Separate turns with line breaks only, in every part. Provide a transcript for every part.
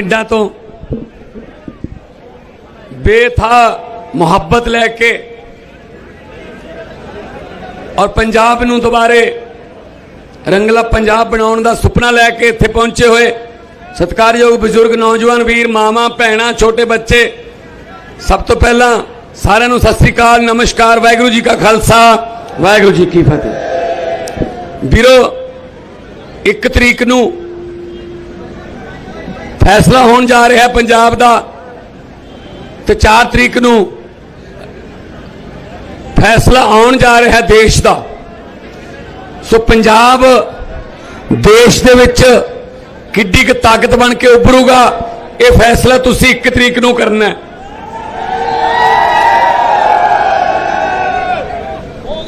ਪਿੰਡਾਂ ਤੋਂ। ਬੇਥਾ ਮੁਹੱਬਤ ਲੈ ਕੇ ਔਰ ਪੰਜਾਬ ਨੂੰ ਦੁਬਾਰੇ ਰੰਗਲਾ ਪੰਜਾਬ ਬਣਾਉਣ ਦਾ ਸੁਪਨਾ ਲੈ ਕੇ ਇੱਥੇ ਪਹੁੰਚੇ ਹੋਏ ਸਤਿਕਾਰਯੋਗ ਬਜ਼ੁਰਗ ਨੌਜਵਾਨ ਵੀਰ ਮਾਮਾ ਭੈਣਾਂ, ਛੋਟੇ ਬੱਚੇ, ਸਭ ਤੋਂ ਪਹਿਲਾਂ ਸਾਰਿਆਂ ਨੂੰ ਸਤਿ ਸ੍ਰੀ ਅਕਾਲ, ਨਮਸਕਾਰ, ਵਾਹਿਗੁਰੂ ਜੀ ਕਾ ਖਾਲਸਾ, ਵਾਹਿਗੁਰੂ ਜੀ ਕੀ ਫਤਿਹ। ਵੀਰੋ, ਇੱਕ ਤਰੀਕ ਨੂੰ ਫੈਸਲਾ ਹੋਣ ਜਾ ਰਿਹਾ ਪੰਜਾਬ ਦਾ ਤੇ 4 ਤਰੀਕ ਨੂੰ ਫੈਸਲਾ ਆਉਣ ਜਾ ਰਿਹਾ ਦੇਸ਼ ਦਾ। ਸੋ ਪੰਜਾਬ ਦੇਸ਼ ਦੇ ਵਿੱਚ ਕਿੱਡੀ ਕੁ ਤਾਕਤ ਬਣ ਕੇ ਉੱਭਰੂਗਾ, ਇਹ ਫੈਸਲਾ ਤੁਸੀਂ 1 ਤਰੀਕ ਨੂੰ ਕਰਨਾ ਹੈ।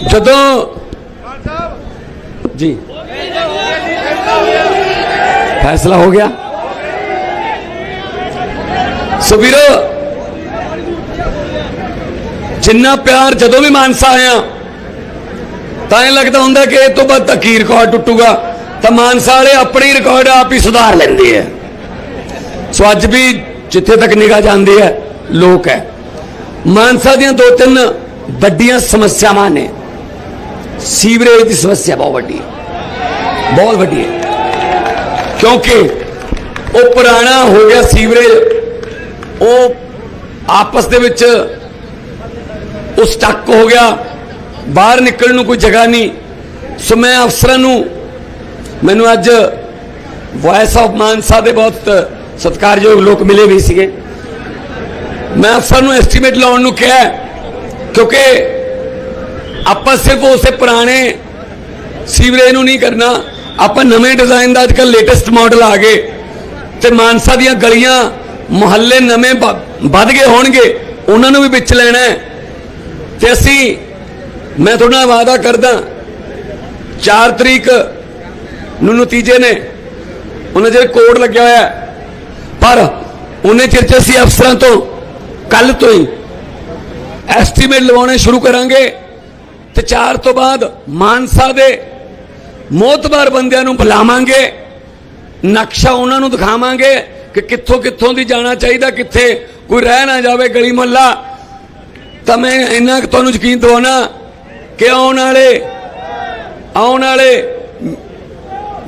ਜਦੋਂ ਜੀ। ਫੈਸਲਾ ਹੋ ਗਿਆ? ਸੋ ਵੀਰੋ, ਜਿੰਨਾ ਪਿਆਰ ਜਦੋਂ ਵੀ ਮਾਨਸਾ ਆਇਆ, ਤਾਂ ਇਹ ਲੱਗਦਾ ਹੁੰਦਾ ਕਿ ਇਹ ਤੋਂ ਬਾਅਦ ਤਾਂ ਰਿਕਾਰਡ ਟੁੱਟੂਗਾ। ਤਾਂ ਮਾਨਸਾ ਵਾਲੇ ਆਪਣੀ ਰਿਕਾਰਡ ਆਪ ਹੀ ਸੁਧਾਰ ਲੈਂਦੇ ਆ। ਸੋ ਅੱਜ ਵੀ ਜਿੱਥੇ ਤੱਕ ਨਿਗਾਹ ਜਾਂਦੀ ਹੈ, ਲੋਕ ਹੈ। ਮਾਨਸਾ ਦੀਆਂ ਦੋ ਤਿੰਨ ਵੱਡੀਆਂ ਸਮੱਸਿਆਵਾਂ ਨੇ। ਸੀਵਰੇਜ ਦੀ ਸਮੱਸਿਆ ਬਹੁਤ ਵੱਡੀ ਹੈ। ਬਹੁਤ ਵੱਡੀ ਹੈ। ਕਿਉਂਕਿ ਉਹ ਪੁਰਾਣਾ ਹੋ ਗਿਆ ਸੀਵਰੇਜ ਉਹ ਆਪਸ ਦੇ ਵਿੱਚ ਉਹ ਸਟਕ ਹੋ ਗਿਆ। ਬਾਹਰ ਨਿਕਲਣ ਨੂੰ ਕੋਈ ਜਗ੍ਹਾ ਨਹੀਂ। ਸੋ ਮੈਂ ਅਫਸਰਾਂ ਨੂੰ, ਮੈਨੂੰ ਅੱਜ ਵਾਇਸ ਆਫ ਮਾਨਸਾ ਦੇ ਬਹੁਤ ਸਤਿਕਾਰਯੋਗ ਲੋਕ ਮਿਲੇ ਵੀ ਸੀਗੇ। ਮੈਂ ਅਫਸਰ ਨੂੰ ਐਸਟੀਮੇਟ ਲਾਉਣ ਨੂੰ ਕਿਹਾ ਕਿਉਂਕਿ ਆਪਾਂ ਸਿਰਫ ਉਸੇ ਪੁਰਾਣੇ ਸੀਵਰੇਜ ਨੂੰ ਨਹੀਂ ਕਰਨਾ। ਆਪਾਂ ਨਵੇਂ ਡਿਜ਼ਾਈਨ ਦਾ ਅੱਜਕੱਲ ਲੇਟੈਸਟ ਮਾਡਲ ਆ ਗਏ ਤੇ ਮਾਨਸਾ ਦੀਆਂ ਗਲੀਆਂ ਮੁਹੱਲੇ ਨਵੇਂ ਵ- ਵੱਧ ਗਏ ਹੋਣਗੇ, ਉਹਨਾਂ ਨੂੰ ਵੀ ਵਿੱਚ ਲੈਣਾ ਹੈ। ਤੇ ਅਸੀਂ, ਮੈਂ ਤੁਹਾਡੇ ਨਾਲ ਵਾਅਦਾ ਕਰਦਾ 4 ਤਰੀਕ ਨੂੰ ਨਤੀਜੇ ਨੇ, ਉਹਨਾਂ ਜਿਹੜੇ ਕੋਡ ਲੱਗਿਆ ਹੋਇਆ ਪਰ ਉਹਨੇ ਚਿਰ ਚ ਅਸੀਂ ਅਫਸਰਾਂ ਤੋਂ, ਕੱਲ ਤੋਂ ਹੀ ਐਸਟੀਮੇਟ ਲਵਾਉਣੇ ਸ਼ੁਰੂ ਕਰਾਂਗੇ ਤੇ 4 ਤੋਂ ਬਾਅਦ ਮਾਨਸਾ ਦੇ ਮੋਤਬਾਰ ਬੰਦਿਆਂ ਨੂੰ ਬੁਲਾਵਾਂਗੇ, ਨਕਸ਼ਾ ਉਹਨਾਂ ਨੂੰ ਦਿਖਾਵਾਂਗੇ। ਕਿ ਕਿੱਥੋਂ ਕਿੱਥੋਂ ਦੀ ਜਾਣਾ ਚਾਹੀਦਾ, ਕਿੱਥੇ ਕੋਈ ਰਹਿ ਨਾ ਜਾਵੇ ਗਲੀ ਮੁਹੱਲਾ। ਤਾਂ ਮੈਂ ਇੰਨਾ ਕੁ ਤੁਹਾਨੂੰ ਯਕੀਨ ਦਿਵਾਉਣਾ, ਕਿ ਆਉਣ ਵਾਲੇ ਆਉਣ ਵਾਲੇ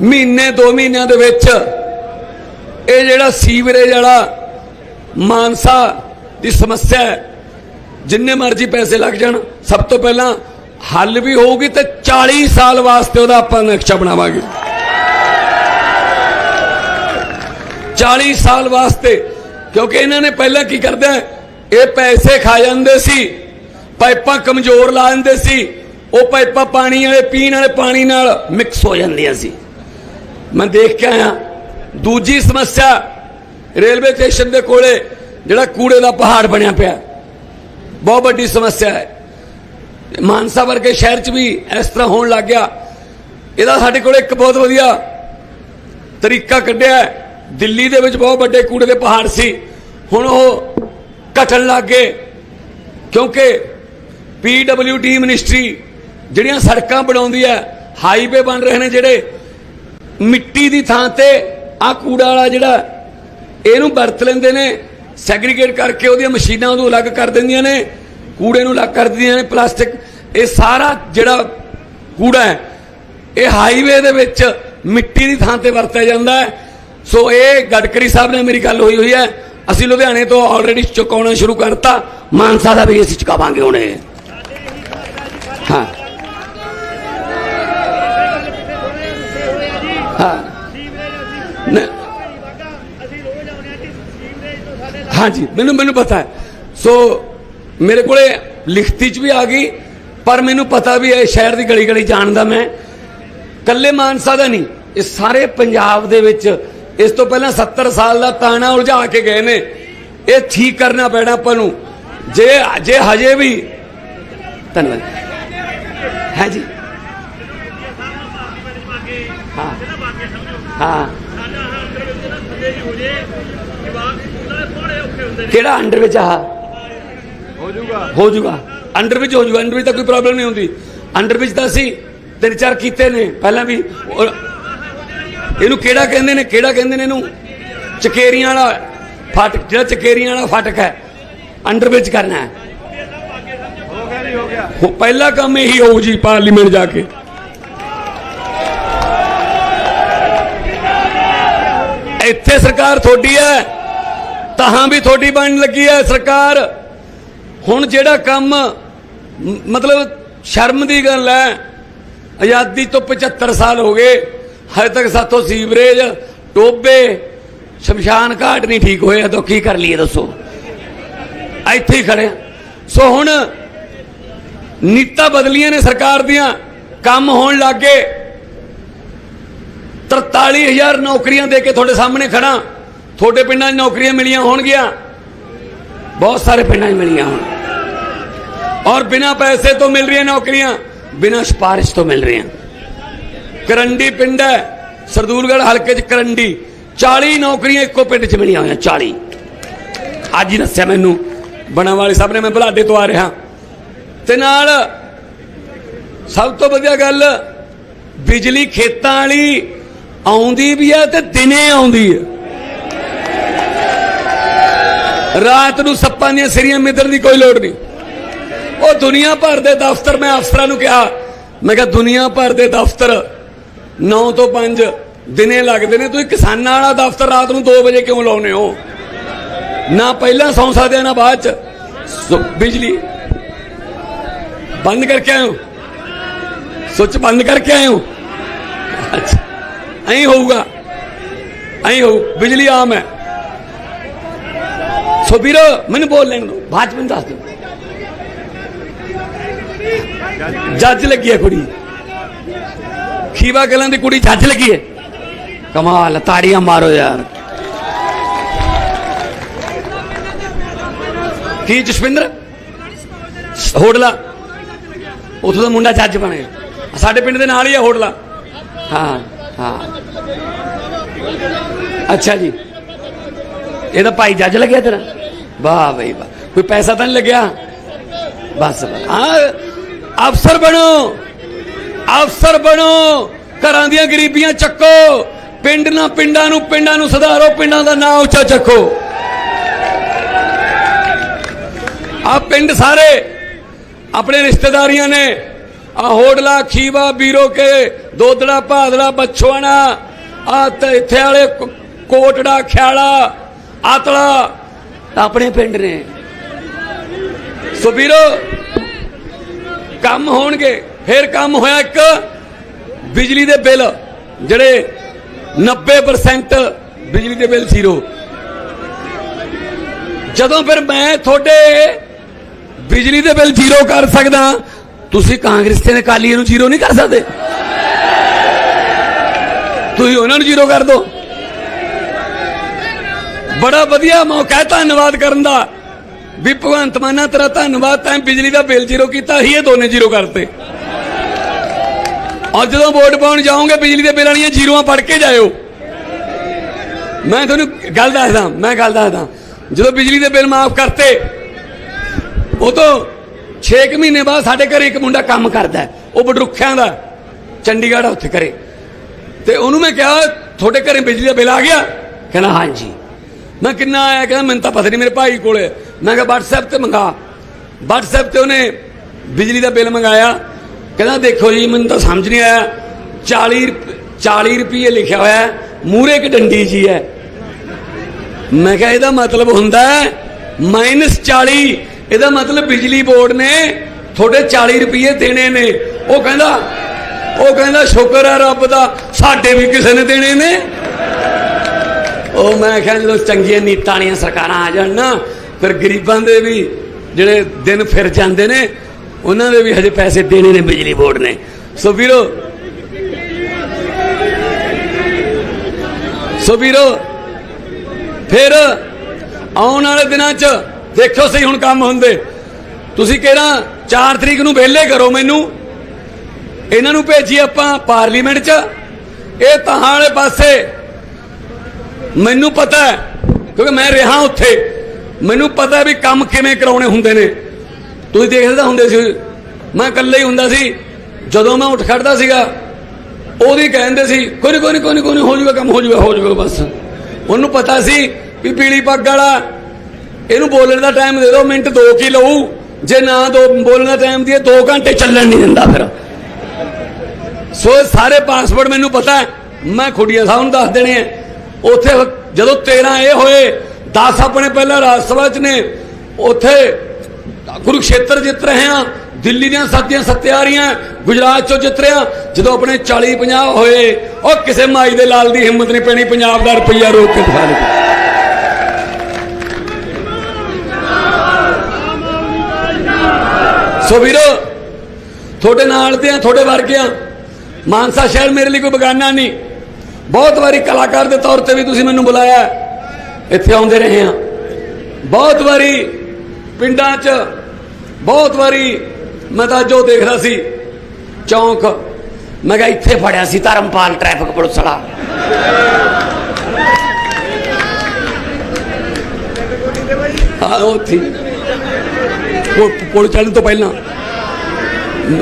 ਮਹੀਨੇ, ਦੋ ਮਹੀਨਿਆਂ ਦੇ ਵਿੱਚ ਇਹ ਜਿਹੜਾ ਸੀਵਰੇਜ ਵਾਲਾ ਮਾਨਸਾ ਦੀ ਸਮੱਸਿਆ ਹੈ, ਜਿੰਨੇ ਮਰਜ਼ੀ ਪੈਸੇ ਲੱਗ ਜਾਣ, ਸਭ ਤੋਂ ਪਹਿਲਾਂ ਹੱਲ ਵੀ ਹੋਊਗੀ ਤੇ 40 ਸਾਲ ਵਾਸਤੇ ਉਹਦਾ ਆਪਾਂ ਨਕਸ਼ਾ ਬਣਾਵਾਂਗੇ। 40 ਸਾਲ ਵਾਸਤੇ। ਕਿਉਂਕਿ ਇਹਨਾਂ ਨੇ ਪਹਿਲਾਂ ਕੀ ਕਰਦਾ ਇਹ ਪੈਸੇ ਖਾ ਜਾਂਦੇ ਸੀ, ਪਾਈਪਾਂ ਕਮਜ਼ੋਰ ਲਾ ਦਿੰਦੇ ਸੀ, ਉਹ ਪਾਈਪਾਂ ਪਾਣੀ ਵਾਲੇ, ਪੀਣ ਵਾਲੇ ਪਾਣੀ ਨਾਲ ਮਿਕਸ ਹੋ ਜਾਂਦੀਆਂ ਸੀ। ਮੈਂ ਦੇਖ ਕੇ ਆਇਆ। ਦੂਜੀ ਸਮੱਸਿਆ, ਰੇਲਵੇ ਸਟੇਸ਼ਨ ਦੇ ਕੋਲੇ ਜਿਹੜਾ ਕੂੜੇ ਦਾ ਪਹਾੜ ਬਣਿਆ ਪਿਆ। ਬਹੁਤ ਵੱਡੀ ਸਮੱਸਿਆ ਹੈ। ਮਾਨਸਾ ਵਰਗੇ ਸ਼ਹਿਰ 'ਚ ਵੀ ਇਸ ਤਰ੍ਹਾਂ ਹੋਣ ਲੱਗ ਗਿਆ। ਇਹਦਾ ਸਾਡੇ ਕੋਲ ਇੱਕ ਬਹੁਤ ਵਧੀਆ ਤਰੀਕਾ ਕੱਢਿਆ ਹੈ। ਦਿੱਲੀ ਦੇ ਵਿੱਚ ਬਹੁਤ ਵੱਡੇ ਕੂੜੇ ਦੇ ਪਹਾੜ ਸੀ। ਹੁਣ ਉਹ ਘਟਣ ਲੱਗ ਗਏ। ਕਿਉਂਕਿ ਪੀਡਬਲਯੂਡੀ ਮਿਨਿਸਟਰੀ ਜਿਹੜੀਆਂ ਸੜਕਾਂ ਬਣਾਉਂਦੀ ਹੈ, ਹਾਈਵੇ ਬਣ ਰਹੇ ਨੇ ਜਿਹੜੇ, ਮਿੱਟੀ ਦੀ ਥਾਂ ਤੇ ਆ ਕੂੜਾ ਵਾਲਾ ਜਿਹੜਾ, ਇਹਨੂੰ ਵਰਤ ਲੈਂਦੇ ਨੇ, ਸੈਗਰੀਗੇਟ ਕਰਕੇ ਉਹਦੀਆਂ ਮਸ਼ੀਨਾਂ ਉਹਨੂੰ ਅਲੱਗ ਕਰ ਦਿੰਦੀਆਂ ਨੇ, ਕੂੜੇ ਨੂੰ ਅਲੱਗ ਕਰ ਦਿੰਦੀਆਂ ਨੇ, ਪਲਾਸਟਿਕ, ਇਹ ਸਾਰਾ ਜਿਹੜਾ ਕੂੜਾ ਹੈ, ਇਹ ਹਾਈਵੇ ਦੇ ਵਿੱਚ ਮਿੱਟੀ ਦੀ ਥਾਂ ਤੇ ਵਰਤਿਆ ਜਾਂਦਾ ਹੈ। ਸੋ ਇਹ ਗਡਕਰੀ ਸਾਹਿਬ ਨੇ ਮੇਰੀ ਗੱਲ ਹੋਈ ਹੋਈ ਹੈ। ਅਸੀਂ ਲੁਧਿਆਣੇ ਤੋਂ ਆਲਰੇਡੀ ਚੁਕਾਉਣਾ ਸ਼ੁਰੂ ਕਰਤਾ। ਮਾਨਸਾ ਦਾ ਵੀ ਅਸੀਂ ਚੁਕਾਵਾਂਗੇ ਹੁਣ। ਹਾਂ। ਹਾਂ। ਹਾਂਜੀ, ਮੈਨੂੰ ਮੈਨੂੰ ਪਤਾ ਹੈ। ਸੋ ਮੇਰੇ ਕੋਲੇ ਲਿਖਤੀ ਚ ਵੀ ਆ ਗਈ, ਪਰ ਮੈਨੂੰ ਪਤਾ ਵੀ ਹੈ ਸ਼ਹਿਰ ਦੀ ਗਲੀ ਗਲੀ ਜਾਣਦਾ ਮੈਂ। ਕੱਲੇ ਮਾਨਸਾ ਦਾ ਨਹੀਂ, ਇਹ ਸਾਰੇ ਪੰਜਾਬ ਦੇ ਵਿੱਚ ਇਸ ਤੋਂ ਪਹਿਲਾਂ 70 ਸਾਲ ਦਾ ਤਾਣਾ ਉਲਝਾ ਕੇ ਗਏ ਨੇ। ਇਹ ਠੀਕ ਕਰਨਾ ਪੈਣਾ ਆਪਾਂ ਨੂੰ। ਜੇ ਜੇ ਹਜੇ ਵੀ ਧੰਨਵਾਦ। ਹੈ ਜੀ। ਹਾਂ। ਹਾਂ। ਕਿਹੜਾ ਅੰਡਰ ਵਿੱਚ ਆ?
ਹੋ ਜਾਊਗਾ
ਹੋ ਜਾਊਗਾ ਅੰਡਰ ਵਿੱਚ ਹੋ ਜਾਊਗਾ ਅੰਡਰ ਵਿੱਚ ਤਾਂ ਕੋਈ ਪ੍ਰੋਬਲਮ ਨਹੀਂ ਹੁੰਦੀ। ਅੰਡਰ ਵਿੱਚ ਤਾਂ ਅਸੀਂ ਤਿੰਨ ਚਾਰ ਕੀਤੇ ਨੇ। ਪਹਿਲਾਂ ਵੀ ਇਹਨੂੰ ਕਿਹੜਾ ਕਹਿੰਦੇ ਨੇ, ਕਿਹੜਾ ਕਹਿੰਦੇ ਨੇ ਇਹਨੂੰ? ਚਕੇਰੀਆਂ ਵਾਲਾ ਫਾਟਕ ਜਿਹੜਾ ਚਕੇਰੀਆਂ ਵਾਲਾ ਫਾਟਕ ਹੈ, ਅੰਡਰ ਵਿੱਚ ਕਰਨਾ ਹੈ।
ਹੋ ਗਿਆ ਹੋ
ਪਹਿਲਾ ਕੰਮ ਇਹੀ ਹੋਊ ਜੀ ਪਾਰਲੀਮੈਂਟ ਜਾ ਕੇ। ਇੱਥੇ ਸਰਕਾਰ ਤੁਹਾਡੀ ਹੈ ਤਾਂ ਵੀ ਤੁਹਾਡੀ ਬਣਨ ਲੱਗੀ ਹੈ ਸਰਕਾਰ। ਹੁਣ ਜਿਹੜਾ ਕੰਮ ਮਤਲਬ ਸ਼ਰਮ ਦੀ ਗੱਲ ਹੈ, ਆਜ਼ਾਦੀ ਤੋਂ 75 ਸਾਲ ਹੋ ਗਏ। ਹਜੇ ਤੱਕ ਸਾਥੋਂ ਸੀਵਰੇਜ, ਟੋਬੇ, ਸ਼ਮਸ਼ਾਨ ਘਾਟ ਨਹੀਂ ਠੀਕ ਹੋਏ ਤਾਂ ਕੀ ਕਰ ਲਈਏ ਦੱਸੋ? ਇੱਥੇ ਹੀ ਖੜੇ ਸੋ ਹੁਣ ਨੀਤਾਂ ਬਦਲੀਆਂ ਨੇ ਸਰਕਾਰ ਦੀਆਂ, ਕੰਮ ਹੋਣ ਲੱਗੇ 43000 ਨੌਕਰੀਆਂ ਦੇ ਕੇ ਤੁਹਾਡੇ ਸਾਹਮਣੇ ਖੜਾ ਤੁਹਾਡੇ ਪਿੰਡਾਂ 'ਚ ਨੌਕਰੀਆਂ ਮਿਲੀਆਂ ਹੋਣਗੀਆਂ। ਬਹੁਤ ਸਾਰੇ ਪਿੰਡਾਂ 'ਚ ਮਿਲੀਆਂ ਹੋਣ। ਔਰ ਬਿਨਾਂ ਪੈਸੇ ਤੋਂ ਮਿਲ ਰਹੀਆਂ ਨੌਕਰੀਆਂ, ਬਿਨਾਂ ਸਿਫਾਰਿਸ਼ ਤੋਂ ਮਿਲ ਰਹੀਆਂ। ਕਰੰਡੀ ਪਿੰਡ ਹੈ, ਸਰਦੂਲਗੜ੍ਹ ਹਲਕੇ 'ਚ ਕਰੰਡੀ। 40 ਨੌਕਰੀਆਂ ਇੱਕੋ ਪਿੰਡ 'ਚ ਮਿਲੀਆਂ ਹੋਈਆਂ 40 ਅੱਜ ਹੀ ਦੱਸਿਆ ਮੈਨੂੰ ਬਣਾ ਵਾਲੇ ਸਾਹਿਬ ਨੇ, ਮੈਂ ਬਲਾਡੇ ਤੋਂ ਆ ਰਿਹਾ। ਤੇ ਨਾਲ ਸਭ ਤੋਂ ਵਧੀਆ ਗੱਲ, ਬਿਜਲੀ ਖੇਤਾਂ ਵਾਲੀ ਆਉਂਦੀ ਵੀ ਹੈ ਤੇ ਦਿਨੇ ਆਉਂਦੀ ਹੈ। ਰਾਤ ਨੂੰ ਸੱਪਾਂ ਦੀਆਂ ਸਿਰੀਆਂ ਮਿੱਧਣ ਦੀ ਕੋਈ ਲੋੜ ਨਹੀਂ। ਉਹ ਦੁਨੀਆ ਭਰ ਦੇ ਦਫ਼ਤਰ, ਮੈਂ ਅਫਸਰਾਂ ਨੂੰ ਕਿਹਾ, ਮੈਂ ਕਿਹਾ ਦੁਨੀਆ ਭਰ ਦੇ ਦਫ਼ਤਰ 9 ਤੋਂ 5 ਦਿਨੇ ਲੱਗਦੇ ਨੇ। ਤੁਸੀਂ ਕਿਸਾਨਾਂ ਵਾਲਾ ਦਫ਼ਤਰ ਰਾਤ ਨੂੰ 2 ਵਜੇ ਕਿਉਂ ਲਾਉਨੇ ਹੋ? ਨਾ ਪਹਿਲਾਂ ਸੌਂ ਸਕਦੇ ਆ ਨਾ ਬਾਅਦ ਚ। ਬਿਜਲੀ। ਬੰਦ ਕਰਕੇ ਆਇਓ। ਸੁੱਚ ਬੰਦ ਕਰਕੇ ਆਇਓ। ਹੋ ਅੱਛਾ। ਐਂ ਹੋਊਗਾ। ਐਂ ਹੋਊ। ਬਿਜਲੀ ਆਮ ਹੈ। ਸੋ ਵੀਰੋ, ਮੈਨੂੰ ਬੋਲ ਲੈਣ ਦਿਓ। ਬਾਅਦ ਚ ਦੱਸ ਦਿਓ। ਜੱਜ ਲੱਗੀ ਹੈ ਕੁੜੀ। ਖੀਵਾ ਕਲਾਂ ਦੀ ਕੁੜੀ ਜੱਜ ਲੱਗੀ ਹੈ ਕਮਾਲ, ਤਾੜੀਆਂ ਮਾਰੋ ਯਾਰ। ਕੀ ਜਸਵਿੰਦਰ? ਹੋਟਲਾ। ਉਥੋਂ ਦਾ ਮੁੰਡਾ ਜੱਜ ਬਣੇ ਸਾਡੇ ਪਿੰਡ ਦੇ ਨਾਲ ਹੀ ਆ ਹੋਟਲਾ। ਹਾਂ ਹਾਂ। ਅੱਛਾ ਜੀ। ਇਹਦਾ ਭਾਈ ਜੱਜ ਲੱਗਿਆ ਤੇਰਾ? ਵਾਹ ਬਈ ਵਾਹ। ਕੋਈ ਪੈਸਾ ਤਾਂ ਨਹੀਂ ਲੱਗਿਆ? ਬਸ। ਹਾਂ, ਅਫਸਰ ਬਣੋ। ਅਫਸਰ ਬਣੋ। ਘਰਾਂ ਦੀਆਂ ਗਰੀਬੀਆਂ ਚੱਕੋ। ਪਿੰਡ ਨਾ ਪਿੰਡਾਂ ਨੂੰ ਪਿੰਡਾਂ ਨੂੰ ਸੁਧਾਰੋ, ਪਿੰਡਾਂ ਦਾ ਨਾਂ ਉੱਚਾ ਚੱਕੋ। ਆ ਪਿੰਡ ਸਾਰੇ ਆਪਣੇ ਰਿਸ਼ਤੇਦਾਰੀਆਂ ਨੇ। ਆ ਹੋਡਲਾ, ਖੀਵਾ ਬੀਰੋ ਕੇ ਦੋਦੜਾ ਭਾਦੜਾ ਬਛਵਾਣਾ ਆ ਤੇ ਇੱਥੇ ਵਾਲੇ ਕੋਟੜਾ, ਖਿਆਲਾ, ਆਤਲਾ ਆਪਣੇ ਪਿੰਡ ਨੇ। ਸੋ ਵੀਰੋ, ਕੰਮ ਹੋਣਗੇ, ਫਿਰ ਕੰਮ ਹੋਇਆ ਇੱਕ। ਬਿਜਲੀ ਦੇ ਬਿੱਲ, ਜਿਹੜੇ 90% ਬਿਜਲੀ ਦੇ ਬਿੱਲ ਜ਼ੀਰੋ ਜਦੋਂ ਫਿਰ ਮੈਂ ਤੁਹਾਡੇ ਬਿਜਲੀ ਦੇ ਬਿੱਲ ਜ਼ੀਰੋ ਕਰ ਸਕਦਾ, ਤੁਸੀਂ ਕਾਂਗਰਸ ਤੇ ਅਕਾਲੀਆਂ ਨੂੰ ਜ਼ੀਰੋ ਨਹੀਂ ਕਰ ਸਕਦੇ। ਤੁਸੀਂ ਉਹਨਾਂ ਨੂੰ ਜ਼ੀਰੋ ਕਰ ਦਿਓ ਬੜਾ ਵਧੀਆ ਮੌਕਾ ਹੈ ਧੰਨਵਾਦ ਕਰਨ ਦਾ। ਵੀ ਭਗਵੰਤ ਮਾਨਾ ਤੇਰਾ ਧੰਨਵਾਦ, ਤੈਂ ਬਿਜਲੀ ਦਾ ਬਿੱਲ ਜ਼ੀਰੋ ਕੀਤਾ ਹੀ ਇਹ ਦੋਨੇ ਜ਼ੀਰੋ ਕਰਤੇ। ਔਰ ਜਦੋਂ ਵੋਟ ਪਾਉਣ ਜਾਓਗੇ, ਬਿਜਲੀ ਦੇ ਬਿੱਲ ਵਾਲੀਆਂ ਜ਼ੀਰੋਆਂ ਪੜ ਕੇ ਜਾਇਓ। ਮੈਂ ਤੁਹਾਨੂੰ ਗੱਲ ਦੱਸਦਾ, ਮੈਂ ਗੱਲ ਦੱਸਦਾ। ਜਦੋਂ ਬਿਜਲੀ ਦੇ ਬਿੱਲ ਮਾਫ ਕਰਤੇ, ਉਹ ਉਦੋਂ 6 ਮਹੀਨੇ ਬਾਅਦ ਸਾਡੇ ਘਰੇ ਇੱਕ ਮੁੰਡਾ ਕੰਮ ਕਰਦਾ ਉਹ ਬਡਰੁੱਖਿਆਂ ਦਾ, ਚੰਡੀਗੜ੍ਹ ਉੱਥੇ ਘਰੇ। ਤੇ ਉਹਨੂੰ ਮੈਂ ਕਿਹਾ, ਤੁਹਾਡੇ ਘਰੇ ਬਿਜਲੀ ਦਾ ਬਿੱਲ ਆ ਗਿਆ? ਕਹਿੰਦਾ, ਹਾਂਜੀ। ਮੈਂ ਕਿੰਨਾ ਆਇਆ, ਕਹਿੰਦਾ, ਮੈਨੂੰ ਤਾਂ ਪਤਾ ਨਹੀਂ ਮੇਰੇ ਭਾਈ ਕੋਲੇ ਮੈਂ ਕਿਹਾ, WhatsApp ਤੇ ਮੰਗਾ। WhatsApp ਤੇ ਉਹਨੇ ਬਿਜਲੀ ਦਾ ਬਿੱਲ ਮੰਗਾਇਆ। ਕਹਿੰਦਾ ਦੇਖੋ ਜੀ, ਮੈਨੂੰ ਤਾਂ ਸਮਝ ਨਹੀਂ ਆਇਆ। 40 ਰੁਪ- 40 ਰੁਪਏ ਲਿਖਿਆ ਹੋਇਆ ਹੈ ਮੂਰੇ ਇੱਕ ਡੰਡੀ ਜੀ ਹੈ। ਮੈਂ ਕਿਹਾ ਇਹਦਾ ਮਤਲਬ ਹੁੰਦਾ ਮਾਈਨਸ 40 ਇਹਦਾ ਮਤਲਬ ਬਿਜਲੀ ਬੋਰਡ ਨੇ ਤੁਹਾਡੇ 40 ਰੁਪਏ ਦੇਣੇ ਨੇ। ਉਹ ਕਹਿੰਦਾ ਉਹ ਕਹਿੰਦਾ ਸ਼ੁਕਰ ਹੈ ਰੱਬ ਦਾ, ਸਾਡੇ ਵੀ ਕਿਸੇ ਨੇ ਦੇਣੇ ਨੇ। ਉਹ ਮੈਂ ਕਿਹਾ ਜਦੋਂ ਚੰਗੀਆਂ ਨੀਤਾਂ ਵਾਲੀਆਂ ਸਰਕਾਰਾਂ ਆ ਜਾਣ ਨਾ, ਫਿਰ ਗਰੀਬਾਂ ਦੇ ਵੀ ਜਿਹੜੇ ਦਿਨ ਫਿਰ ਜਾਂਦੇ ਨੇ ਉਹਨਾਂ ਦੇ ਵੀ ਹਜੇ ਪੈਸੇ ਦੇਣੇ ਨੇ ਬਿਜਲੀ ਬੋਰਡ ਨੇ। ਸੋ ਵੀਰੋ ਸੋ ਵੀਰੋ, ਫਿਰ ਆਉਣ ਵਾਲੇ ਦਿਨਾਂ 'ਚ ਦੇਖੋ ਸਹੀ ਹੁਣ ਕੰਮ ਹੁੰਦੇ। ਤੁਸੀਂ ਕਿਹੜਾ 4 ਤਰੀਕ ਨੂੰ ਵਿਹਲੇ ਕਰੋ ਮੈਨੂੰ। ਇਹਨਾਂ ਨੂੰ ਭੇਜੀ ਆਪਾਂ ਪਾਰਲੀਮੈਂਟ 'ਚ। ਇਹ ਤਾਂ ਵਾਲੇ ਪਾਸੇ ਮੈਨੂੰ ਪਤਾ ਹੈ, ਕਿਉਂਕਿ ਮੈਂ ਰਿਹਾ ਉੱਥੇ। ਮੈਨੂੰ ਪਤਾ ਵੀ ਕੰਮ ਕਿਵੇਂ ਕਰਾਉਣੇ ਹੁੰਦੇ ਨੇ। ਤੁਸੀਂ ਦੇਖਦੇ ਹੁੰਦੇ ਸੀ। ਮੈਂ ਇਕੱਲੇ ਹੀ ਹੁੰਦਾ ਸੀ। ਜਦੋਂ ਮੈਂ ਉੱਠ ਖੜਦਾ ਸੀਗਾ, ਉਹਦੀ ਕਹਿੰਦੇ ਸੀ, ਕੋਈ ਕੋਈ ਕੋਈ ਕੋਈ ਹੋ ਜਾਊਗਾ ਕੰਮ, ਹੋ ਜਾਊਗਾ ਹੋ ਜਾਊਗਾ ਬਸ। ਉਹਨੂੰ ਪਤਾ ਸੀ ਵੀ ਪੀਲੀ ਪੱਗ ਵਾਲਾ, ਇਹਨੂੰ ਬੋਲਣ ਦਾ ਟਾਈਮ ਦੇ ਦਿਓ, ਮਿੰਟ ਦੋ ਕੀ ਲਊ। ਜੇ ਨਾ ਦੋ, ਬੋਲਣ ਦਾ ਟਾਈਮ ਦੀਏ 2 ਘੰਟੇ ਚੱਲਣ ਨਹੀਂ ਦਿੰਦਾ ਫਿਰ। ਸੋ ਇਹ ਸਾਰੇ ਪਾਸਵਰਡ ਮੈਨੂੰ ਪਤਾ ਮੈਂ ਖੁੱਡੀਆਂ ਸਾਹਿਬ ਨੂੰ ਦੱਸ ਦੇਣੇ ਆ ਉੱਥੇ ਜਦੋਂ 13 ਇਹ ਹੋਏ 10 ਆਪਣੇ ਪਹਿਲਾਂ ਰਾਜ ਸਭਾ ਚ ਨੇ। ਉੱਥੇ ਕੁਰੂਕਸ਼ੇਤਰ ਜਿੱਤ ਰਹੇ ਆ ਦਿੱਲੀ ਦੀਆਂ ਸੱਤੀਆਂ ਸੱਤਿਆਰੀਆਂ ਗੁਜਰਾਤ ਚੋਂ ਜਿੱਤ ਰਿਆ ਜਦੋਂ ਆਪਣੇ 40 50 ਹੋਏ, ਉਹ ਕਿਸੇ ਮਾਈ ਦੇ ਲਾਲ ਦੀ ਹਿੰਮਤ ਨਹੀਂ ਪੈਣੀ, ਪੰਜਾਬ ਦਾ ਰੁਪਈਆ ਰੋਕ ਕੇ ਦਿਖਾ ਦੇ ਸੋ ਵੀਰੋ, ਤੁਹਾਡੇ ਨਾਲ ਤੇ ਆ ਤੁਹਾਡੇ ਵਰਗੇ ਆ ਮਾਨਸਾ ਸ਼ਹਿਰ ਮੇਰੇ ਲਈ ਕੋਈ ਬਗਾਨਾ ਨਹੀਂ। ਬਹੁਤ ਵਾਰੀ ਕਲਾਕਾਰ ਦੇ ਤੌਰ ਤੇ ਵੀ ਤੁਸੀਂ ਮੈਨੂੰ ਬੁਲਾਇਆ। ਇੱਥੇ ਆਉਂਦੇ ਰਹੇ ਆ ਬਹੁਤ ਵਾਰੀ ਪਿੰਡਾਂ 'ਚ ਬਹੁਤ ਵਾਰੀ ਮੈਂ ਤਾਂ ਜੋ ਦੇਖ ਰਿਹਾ ਸੀ, ਚੌਂਕ, ਮੈਂ ਕਿਹਾ ਇੱਥੇ ਫੜਿਆ ਸੀ ਧਰਮਪਾਲ ਟ੍ਰੈਫਿਕ ਪੁਲਿਸ ਵਾਲਾ। ਹਾਂ ਉੱਥੇ। ਪੁਲ ਚੜ੍ਹਨ ਤੋਂ ਪਹਿਲਾਂ,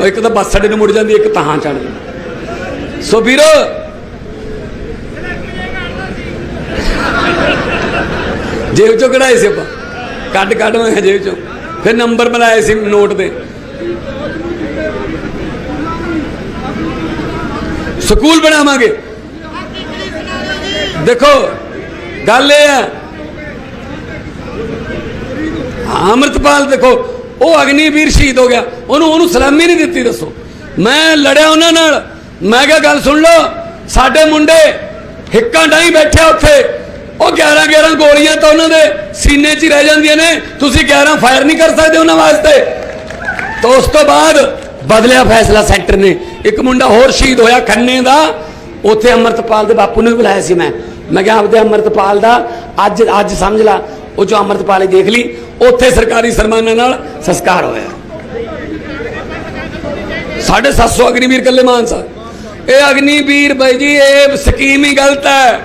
ਇੱਕ ਤਾਂ ਬੱਸ ਸਾਡੇ ਨੂੰ ਮੁੜ ਜਾਂਦੀ, ਇੱਕ ਤਾਂ ਚੜ੍ਹਦੀ ਸੋ ਵੀਰੋ ਜੇਬ ਚੋਂ ਕਢਾਏ ਸੀ ਆਪਾਂ। ਕੱਢ ਕੱਢ ਮੈਂ ਜੇਬ ਚੋਂ। ਫਿਰ ਨੰਬਰ ਬਣਾਏ ਸੀ ਨੋਟ ਦੇ। ਸਕੂਲ ਬਣਾਵਾਂਗੇ। ਦੇਖੋ, ਗੱਲ ਇਹ ਹੈ, ਅੰਮ੍ਰਿਤਪਾਲ ਦੇਖੋ, ਉਹ ਅਗਨੀਵੀਰ ਸ਼ਹੀਦ ਹੋ ਗਿਆ। ਉਹਨੂੰ ਉਹਨੂੰ ਸਲਾਮੀ ਨਹੀਂ ਦਿੱਤੀ, ਦੱਸੋ। ਮੈਂ ਲੜਿਆ ਉਹਨਾਂ ਨਾਲ। ਮੈਂ ਕਿਹਾ, ਗੱਲ ਸੁਣ ਲਓ, ਸਾਡੇ ਮੁੰਡੇ ਹਿੱਕਾਂ ਡਾਈ ਬੈਠਿਆ ਉੱਥੇ। ਉਹ 11 11 ਗੋਲੀਆਂ ਤਾਂ ਉਹਨਾਂ ਦੇ ਸੀਨੇ 'ਚ ਹੀ ਰਹਿ ਜਾਂਦੀਆਂ ਨੇ। ਤੁਸੀਂ 11 ਫਾਇਰ ਨਹੀਂ ਕਰ ਸਕਦੇ ਉਹਨਾਂ ਵਾਸਤੇ। ਤਾਂ ਉਸ ਤੋਂ ਬਾਅਦ ਬਦਲਿਆ ਫੈਸਲਾ ਸੈਂਟਰ ਨੇ। ਇੱਕ ਮੁੰਡਾ ਹੋਰ ਸ਼ਹੀਦ ਹੋਇਆ ਖੰਨੇ ਦਾ। ਉੱਥੇ ਅੰਮ੍ਰਿਤਪਾਲ ਦੇ ਬਾਪੂ ਨੂੰ ਵੀ ਬੁਲਾਇਆ ਸੀ ਮੈਂ। ਮੈਂ ਕਿਹਾ ਆਪਦੇ ਅੰਮ੍ਰਿਤਪਾਲ ਦਾ ਅੱਜ ਅੱਜ ਸਮਝ ਲਾ, ਉਹ ਜੋ ਅੰਮ੍ਰਿਤਪਾਲ ਹੀ ਦੇਖ ਲਈ। ਉੱਥੇ ਸਰਕਾਰੀ ਸਨਮਾਨਾਂ ਨਾਲ ਸੰਸਕਾਰ ਹੋਇਆ। ਸਾਢੇ 700 ਅਗਨੀਵੀਰ ਕੱਲੇ ਮਾਨਸਾ ਇਹ ਅਗਨੀਵੀਰ ਬਾਈ ਜੀ, ਇਹ ਸਕੀਮ ਹੀ ਗਲਤ ਹੈ।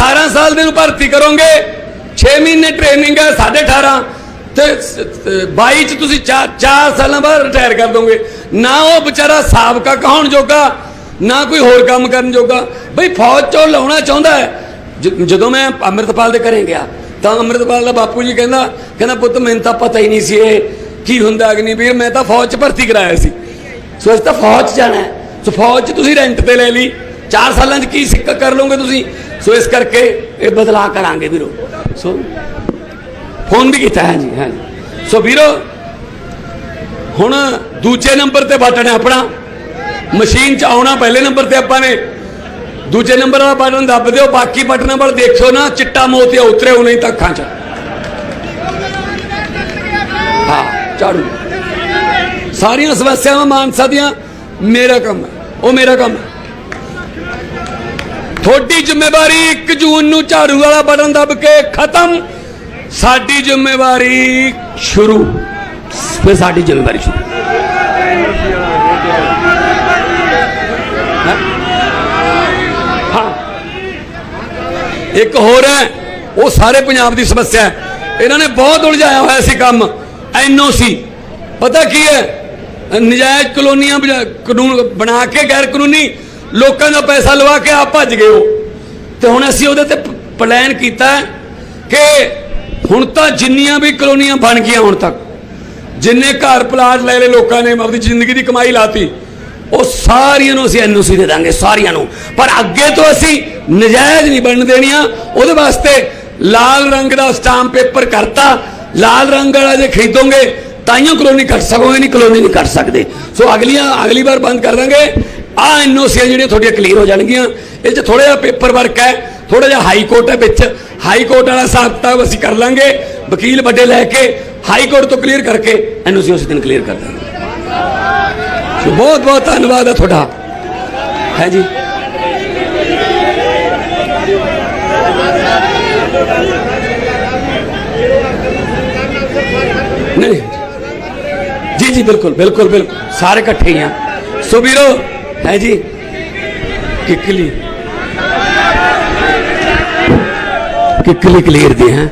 18 ਸਾਲ ਦੇ ਨੂੰ ਭਰਤੀ ਕਰੋਗੇ। 6 ਮਹੀਨੇ ਟ੍ਰੇਨਿੰਗ ਹੈ 18.5 ਤੇ 22 ਚ ਤੁਸੀਂ 4 ਸਾਲਾਂ ਬਾਅਦ ਰਿਟਾਇਰ ਕਰ ਦੋਗੇ। ਨਾ ਉਹ ਵਿਚਾਰਾ ਸਾਬਕਾ ਕਹਾਉਣ ਜੋਗਾ, ਨਾ ਕੋਈ ਹੋਰ ਕੰਮ ਕਰਨ ਜੋਗਾ। ਬਈ ਫੌਜ ਚੋਂ ਲਾਉਣਾ ਚਾਹੁੰਦਾ ਹੈ। ਜਦੋਂ ਮੈਂ ਅੰਮ੍ਰਿਤਪਾਲ ਦੇ ਘਰੇ ਗਿਆ, ਤਾਂ ਅੰਮ੍ਰਿਤਪਾਲ ਦਾ ਬਾਪੂ ਜੀ ਕਹਿੰਦਾ ਕਹਿੰਦਾ, ਪੁੱਤ, ਮੈਨੂੰ ਤਾਂ ਪਤਾ ਹੀ ਨਹੀਂ ਸੀ ਇਹ ਕੀ ਹੁੰਦਾ ਅਗਨੀਵੀਰ ਮੈਂ ਤਾਂ ਫੌਜ ਚ ਭਰਤੀ ਕਰਾਇਆ ਸੀ। ਸੋ ਅਸੀਂ ਤਾਂ ਫੌਜ 'ਚ ਜਾਣਾ ਸੋ ਫੌਜ 'ਚ ਤੁਸੀਂ ਰੈਂਟ ਤੇ ਲੈ ਲਈ। 4 ਸਾਲਾਂ 'ਚ ਕੀ ਸਿੱਕਾ ਕਰ ਲਓਗੇ ਤੁਸੀਂ? ਸੋ ਇਸ ਕਰਕੇ ਇਹ ਬਦਲਾਅ ਕਰਾਂਗੇ ਵੀਰੋ। ਸੋ ਫੋਨ ਵੀ ਕੀਤਾ ਹੈ ਜੀ ਹਾਂ ਸੋ ਵੀਰੋ, ਹੁਣ ਦੂਜੇ ਨੰਬਰ ਤੇ ਬਟਨ ਹੈ ਆਪਣਾ। ਮਸ਼ੀਨ 'ਚ ਆਉਣਾ, ਪਹਿਲੇ ਨੰਬਰ ਤੇ ਆਪਾਂ ਨੇ। ਦੂਜੇ ਨੰਬਰ ਵਾਲਾ ਬਟਨ ਦੱਬ ਦਿਓ, ਬਾਕੀ ਬਟਨਾਂ ਵੱਲ ਦੇਖਿਓ ਨਾ, ਚਿੱਟਾ ਮੋਤੀਆ ਉਤਰੇ ਉਹ ਨਹੀਂ ਤਾਂ ਅੱਖਾਂ 'ਚ। ਹਾਂ, ਝਾੜੂ। ਸਾਰੀਆਂ ਸਮੱਸਿਆਵਾਂ ਮਾਨਸਾ ਦੀਆਂ, ਮੇਰਾ ਕੰਮ ਹੈ, ਉਹ ਮੇਰਾ ਕੰਮ ਹੈ। ਤੁਹਾਡੀ ਜ਼ਿੰਮੇਵਾਰੀ 1 ਜੂਨ ਨੂੰ ਝਾੜੂ ਵਾਲਾ ਬਟਨ ਦੱਬ ਕੇ ਖਤਮ। ਸਾਡੀ ਜ਼ਿੰਮੇਵਾਰੀ ਸ਼ੁਰੂ। ਫਿਰ ਸਾਡੀ ਜ਼ਿੰਮੇਵਾਰੀ ਸ਼ੁਰੂ। ਇੱਕ ਹੋਰ ਹੈ, ਉਹ ਸਾਰੇ ਪੰਜਾਬ ਦੀ ਸਮੱਸਿਆ ਹੈ। ਇਹਨਾਂ ਨੇ ਬਹੁਤ ਉਲਝਾਇਆ ਹੋਇਆ ਸੀ ਕੰਮ, ਐਨਓਸੀ। ਪਤਾ ਕੀ ਹੈ? ਨਜਾਇਜ਼ ਕਲੋਨੀਆਂ ਕਾਨੂੰਨ ਬਣਾ ਕੇ ਗੈਰ ਕਾਨੂੰਨੀ ਲੋਕਾਂ ਦਾ ਪੈਸਾ ਲਵਾ ਕੇ ਆਪ ਭੱਜ ਗਏ ਹੋ ਤੇ ਹੁਣ ਅਸੀਂ ਉਹਦੇ ਤੇ ਪ- ਪਲਾਨ ਕੀਤਾ ਕਿ ਹੁਣ ਤਾਂ ਜਿੰਨੀਆਂ ਵੀ ਕਲੋਨੀਆਂ ਬਣ ਗਈਆਂ ਹੁਣ ਤੱਕ, ਜਿੰਨੇ ਘਰ ਪਲਾਟ ਲੈ ਲਏ ਲੋਕਾਂ ਨੇ ਆਪਣੀ ਜ਼ਿੰਦਗੀ ਦੀ ਕਮਾਈ ਲਾਤੀ, ਉਹ ਸਾਰੀਆਂ ਨੂੰ ਅਸੀਂ ਐਨਓਸੀ ਦੇ ਦਾਂਗੇ, ਸਾਰੀਆਂ ਨੂੰ। ਪਰ ਅੱਗੇ ਤੋਂ ਅਸੀਂ ਨਜਾਇਜ਼ ਨਹੀਂ ਬਣਨ ਦੇਣੀਆਂ। ਉਹਦੇ ਵਾਸਤੇ ਲਾਲ ਰੰਗ ਦਾ ਸਟਾਂਪ ਪੇਪਰ ਕਰਤਾ। ਲਾਲ ਰੰਗ ਵਾਲਾ ਜੇ ਖਰੀਦੋਗੇ ਤਾਈਓ ਕਲੋਨੀ ਕੱਟ ਸਕੋਗੇ, ਨਹੀਂ ਕਲੋਨੀ ਨਹੀਂ ਕੱਟ ਸਕਦੇ। ਸੋ ਅਗਲੀਆਂ, ਅਗਲੀ ਵਾਰ ਬੰਦ ਕਰ ਦਾਂਗੇ। आह एन ओ सी जी क्लीयर हो जाएगी इस थोड़ा जा पेपर वर्क है, थोड़ा जहा हाई कोर्ट है बिच। हाई कोर्ट वाला हिसाब किताब असं कर लेंगे। वकील बड़े लैके हाई कोर्ट तो क्लीयर करके एन ओ सी उस दिन क्लीयर कर देंगे। तो बहुत बहुत धन्यवाद है थोड़ा। है जी? नहीं जी जी, बिल्कुल बिल्कुल बिल्कुल। सारे कट्ठे ही हैं। सो भीरों ਹੈ ਜੀ? ਕਿਕਲੀ। ਕਿਕਲੀ ਕਲੀਅਰ ਦੀ ਹੈ?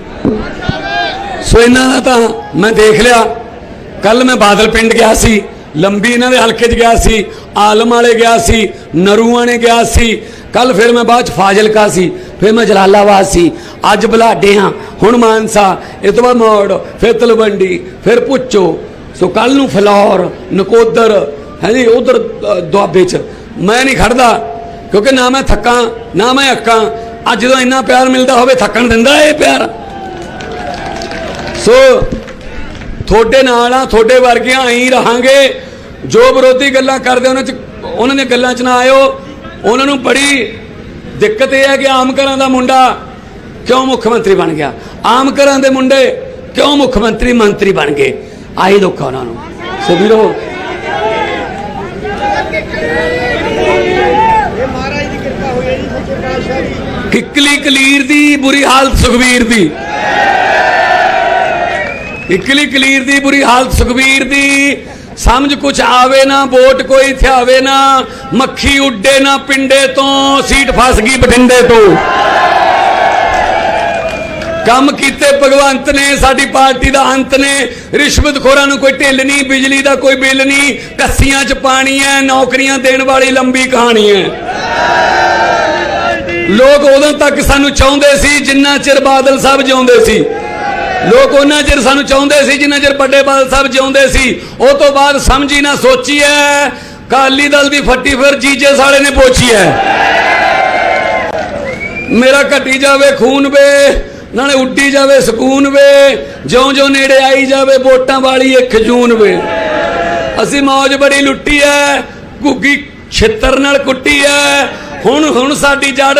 ਸੋ ਇਹਨਾਂ ਦਾ ਤਾਂ ਮੈਂ ਦੇਖ ਲਿਆ। ਕੱਲ ਮੈਂ ਬਾਦਲ ਪਿੰਡ ਗਿਆ ਸੀ, ਲੰਬੀ ਇਹਨਾਂ ਦੇ ਹਲਕੇ 'ਚ ਗਿਆ ਸੀ, ਆਲਮ ਵਾਲੇ ਗਿਆ ਸੀ, ਨਰੂਆਂ ਨੇ ਗਿਆ ਸੀ। ਕੱਲ ਫਿਰ ਮੈਂ ਬਾਅਦ ਚ ਫਾਜ਼ਿਲਕਾ ਸੀ, ਫਿਰ ਮੈਂ ਜਲਾਲਾਬਾਦ ਸੀ। ਅੱਜ ਬਲਾਡੇ ਹਾਂ, ਹੁਣ ਮਾਨਸਾ, ਇਹ ਤੋਂ ਬਾਅਦ ਮੋੜ, ਫਿਰ ਤਲਵੰਡੀ, ਫਿਰ ਪੁੱਚੋ ਸੋ ਕੱਲ ਨੂੰ ਫਲੌਰ, ਨਕੋਦਰ ਹੈ ਜੀ, ਉਧਰ ਦੁਆਬੇ ਚ। ਮੈਂ ਨਹੀਂ ਖੜਦਾ, ਕਿਉਂਕਿ ਨਾ ਮੈਂ ਥੱਕਾਂ, ਨਾ ਮੈਂ ਅੱਕਾਂ। ਅੱਜ ਜਦੋਂ ਇੰਨਾ ਪਿਆਰ ਮਿਲਦਾ ਹੋਵੇ, ਥੱਕਣ ਦਿੰਦਾ ਇਹ ਪਿਆਰ। ਸੋ, ਤੁਹਾਡੇ ਨਾਲ ਆ, ਤੁਹਾਡੇ ਵਰਗਿਆਂ ਹੀ ਰਹਾਂਗੇ। ਜੋ ਵਿਰੋਧੀ ਗੱਲਾਂ ਕਰਦੇ, ਉਹਨਾਂ ਚ, ਉਹਨਾਂ ਦੀਆਂ ਗੱਲਾਂ ਚ ਨਾ ਆਇਓ। ਉਹਨਾਂ ਨੂੰ ਬੜੀ ਦਿੱਕਤ ਇਹ ਹੈ ਕਿ ਆਮ ਘਰਾਂ ਦਾ ਮੁੰਡਾ ਕਿਉਂ ਮੁੱਖ ਮੰਤਰੀ ਬਣ ਗਿਆ? ਆਮ ਘਰਾਂ ਦੇ ਮੁੰਡੇ ਕਿਉਂ ਮੁੱਖ ਮੰਤਰੀ ਮੰਤਰੀ ਬਣ ਗਏ? ਆਹੀ ਦੁੱਖ ਉਹਨਾਂ ਨੂੰ। ਸੋ ਵੀਰੋ
ਇਹ ਮਹਾਰਾਜ ਦੀ ਕਿਰਪਾ ਹੋਈ ਹੈ ਜੀ ਸੱਚੇ ਪਾਤਸ਼ਾਹ ਦੀ
ਕਿੱਕਲੀ ਕਲੀਰ ਦੀ ਬੁਰੀ ਹਾਲਤ ਸੁਖਵੀਰ ਦੀ। ਕਿੱਕਲੀ ਕਲੀਰ ਦੀ ਬੁਰੀ ਹਾਲਤ ਸੁਖਵੀਰ ਦੀ। ਸਮਝ ਕੁਛ ਆਵੇ ਨਾ, ਵੋਟ ਕੋਈ ਥਿਆਵੇ ਨਾ, ਮੱਖੀ ਉੱਡੇ ਨਾ ਪਿੰਡੇ ਤੋਂ, ਸੀਟ ਫਸ ਗਈ ਬਠਿੰਡੇ ਤੋਂ। ਕੰਮ ਕੀਤੇ ਭਗਵੰਤ ਨੇ, ਸਾਡੀ ਪਾਰਟੀ ਦਾ ਅੰਤ ਨੇ। ਰਿਸ਼ਵਤਖੋਰਾਂ ਨੂੰ ਕੋਈ ਢਿੱਲ ਨਹੀਂ, ਬਿਜਲੀ ਦਾ ਕੋਈ ਬਿੱਲ ਨਹੀਂ। ਕੱਸੀਆਂ 'ਚ ਪਾਣੀ ਹੈ, ਨੌਕਰੀਆਂ ਦੇਣ ਵਾਲੀ ਲੰਬੀ ਕਹਾਣੀ ਹੈ। ਲੋਕ ਉਦੋਂ ਤੱਕ ਸਾਨੂੰ ਚਾਹੁੰਦੇ ਸੀ, ਜਿੰਨਾ ਚਿਰ ਬਾਦਲ ਸਾਹਿਬ ਜਿਉਂਦੇ ਸੀ। ਲੋਕ ਉਹਨਾਂ ਚਿਰ ਸਾਨੂੰ ਚਾਹੁੰਦੇ ਸੀ, ਜਿੰਨਾ ਚਿਰ ਵੱਡੇ ਬਾਦਲ ਸਾਹਿਬ ਜਿਉਂਦੇ ਸੀ। ਉਹ ਤੋਂ ਬਾਅਦ ਸਮਝੀ ਨਾ ਸੋਚੀ ਐ ਕਾਲੀ ਦਲ ਦੀ ਫੱਟੀ ਫਿਰ ਜੀਜੇ ਸਾਲੇ ਨੇ ਪੋਚੀ ਐ ਮੇਰਾ ਘਟੀ ਜਾਵੇ, ਖੂਨ ਵੇ। ਨਾਲੇ ਉੱਡੀ ਜਾਵੇ ਸਕੂਨ ਵੇ ਜਿਉਂ ਜਿਉਂ ਨੇੜੇ ਆਈ ਜਾਵੇ, ਵੋਟਾਂ ਵਾਲੀ ਇੱਕ ਜੂਨ ਵੇ। ਅਸੀਂ ਮੌਜ ਬੜੀ ਲੁੱਟੀ ਐ, ਘੁੱਗੀ ਛਿੱਤਰ ਨਾਲ ਕੁੱਟੀ ਐ। ਹੁਣ ਹੁਣ ਸਾਡੀ ਜੜ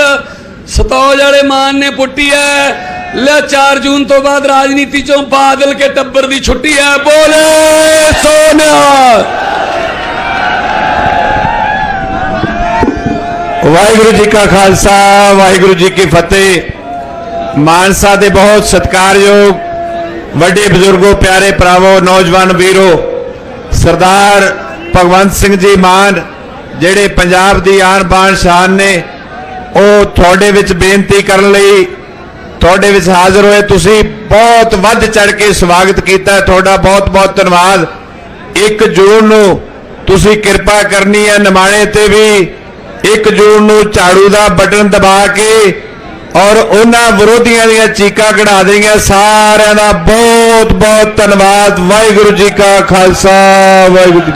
ਸਤੌਜ ਵਾਲੇ ਮਾਨ ਨੇ ਪੁੱਟੀ ਐ। ਲੈ 4 ਜੂਨ ਤੋਂ ਬਾਅਦ ਰਾਜਨੀਤੀ ਚੋਂ ਬਾਦਲ ਕੇ ਟੱਬਰ ਦੀ ਛੁੱਟੀ ਐ। ਬੋਲੇ ਸੋਨਾ
ਵਾਹਿਗੁਰੂ ਜੀ ਕਾ ਖਾਲਸਾ, ਵਾਹਿਗੁਰੂ ਜੀ ਕੀ ਫਤਿਹ। ਮਾਨਸਾ ਦੇ ਬਹੁਤ ਸਤਿਕਾਰਯੋਗ ਵੱਡੇ ਬਜ਼ੁਰਗੋ, ਪਿਆਰੇ ਭਰਾਵੋ, ਨੌਜਵਾਨ ਵੀਰੋ, ਸਰਦਾਰ ਭਗਵੰਤ ਸਿੰਘ ਜੀ ਮਾਨ, ਜਿਹੜੇ ਪੰਜਾਬ ਦੀ ਆਨ ਬਾਣ ਸ਼ਾਨ ਨੇ, ਉਹ ਤੁਹਾਡੇ ਵਿੱਚ ਬੇਨਤੀ ਕਰਨ ਲਈ ਤੁਹਾਡੇ ਵਿੱਚ ਹਾਜ਼ਰ ਹੋਏ। ਤੁਸੀਂ ਬਹੁਤ ਵੱਧ ਚੜ ਕੇ ਸਵਾਗਤ ਕੀਤਾ। ਤੁਹਾਡਾ ਬਹੁਤ ਬਹੁਤ ਧੰਨਵਾਦ। 1 ਜੂਨ ਨੂੰ ਤੁਸੀਂ ਕਿਰਪਾ ਕਰਨੀ ਹੈ। ਨਿਮਾਣੇ ਤੇ ਵੀ 1 ਜੂਨ ਨੂੰ ਝਾੜੂ ਦਾ ਬਟਨ ਦਬਾ ਕੇ ਔਰ ਉਹਨਾਂ ਵਿਰੋਧੀਆਂ ਦੀਆਂ ਚੀਕਾਂ ਕਢਾ ਦੇਣੀਆਂ ਸਾਰਿਆਂ ਦਾ ਬਹੁਤ ਬਹੁਤ ਧੰਨਵਾਦ। ਵਾਹਿਗੁਰੂ ਜੀ ਕਾ ਖਾਲਸਾ, ਵਾਹਿਗੁਰੂ ਜੀ